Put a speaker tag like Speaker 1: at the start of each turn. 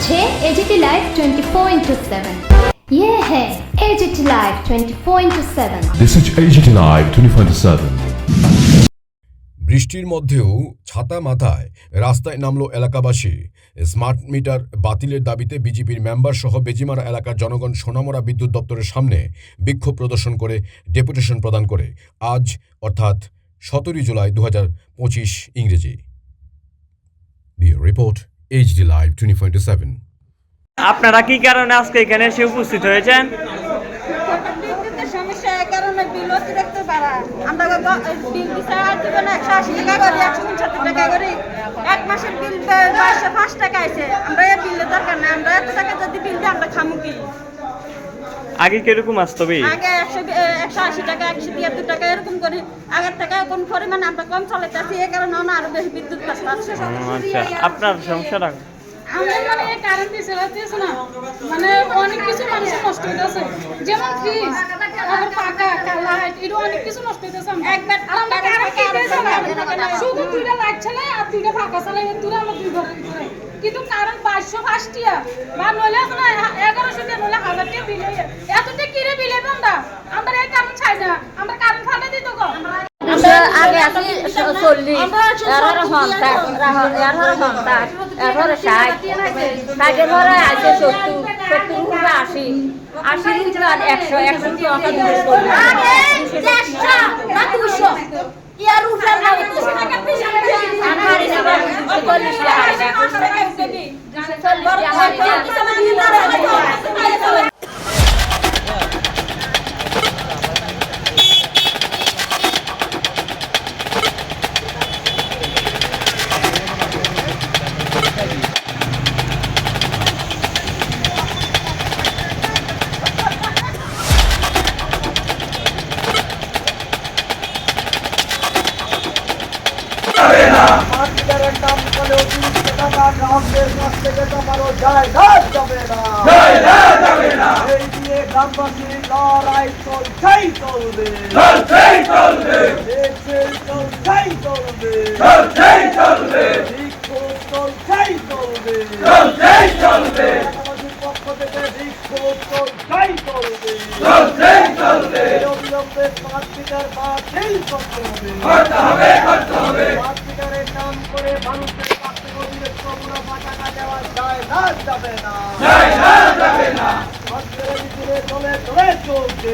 Speaker 1: হচ্ছে AGT live twenty four into seven ইয়ে হ্যাঁ AGT live twenty four into seven
Speaker 2: This is AGT Live 24/7.
Speaker 3: বৃষ্টির মধ্যেও ছাতা মাথায় রাস্তায় নামলো এলাকাবাসী। স্মার্ট মিটার বাতিলের দাবিতে বিজেপির মেম্বার সহ বেজিমারা এলাকার জনগণ সোনামরা বিদ্যুৎ দপ্তরের সামনে বিক্ষোভ প্রদর্শন করে ডেপুটেশন প্রদান করে। আজ অর্থাৎ সতেরোই জুলাই দু পঁচিশ ইংরেজি। Report HD live twenty four seven
Speaker 4: আপনারা কি কারণে আজকে এখানে এসে উপস্থিত হয়েছেন?
Speaker 5: এক মাসের বিল পাঁচ টাকা আছে আমরা এই বিলের দরকার নাই আমরা এত টাকা যদি বিল দিই আমরা খামু কি?
Speaker 4: আগে কীরকম আসতো
Speaker 5: আগে একশো একশো আশি টাকা একশো তিয়াত্তর টাকা এরকম করে। আগের টাকা কোন পরিমাণ আমরা কম চালাইতেছি এই কারণে আমরা আরও বেশি বিদ্যুৎ পাচ্ছি
Speaker 4: ও, আচ্ছা আপনার সমস্যাটা
Speaker 6: আমাদের মানে এই কারেন্ট দিছে রাতেছে না মানে অনেক কিছু মানুষের নষ্ট হইতেছে। যেমন ফ্রিজ আবার পাকা লাইট এটা অনেক কিছু নষ্ট হইতেছে।
Speaker 5: একবার
Speaker 6: আমরা কারেন্ট
Speaker 5: টাকা
Speaker 6: না। শুধু দুইটা চালাই আর দুইটা ফাঁকা চালাই দূরে আমরা দুই ঘর করে কিন্তু কারেন্ট বাইশশো পাঁচটিয়া বা নইলে এগারোশো দিয়ে নইলে হাজার টাকা বিল এতটা কিরে বিল আমরা? আমরা এই কারেন্ট চাই না। আমরা কারেন্ট ফাটা দিত গো।
Speaker 7: আগে আছি চল্লিশ। এগারো ঘণ্টা এগারো ঘণ্টা এগারো ষাট। ষাটের ঘরে আছে সত্তর সত্তর ঘণ্টা আশি। আশি একশো একশো
Speaker 8: মার্কেটের দাম করে অতিরিক্ত টাকা গ্রাহকদের কাছ থেকে জমানো যায় না যাবে না এই দিয়ে গ্রামবাসীর লড়াই চলছেই চলবে। চলছেই চলবে। বিক্ষোভ চলছেই চলবে। সমাজের পক্ষ থেকে বিক্ষোভ চলছেই চলবে। এই পাঁচ মিটার বাতিল করতে হবে। স্মার্ট মিটারের নাম করে মানুষের কাছ অতিরিক্ত টাকা দেওয়া যায় না যাবে না। সরকারের মিছিলে চলে চলে চলছে।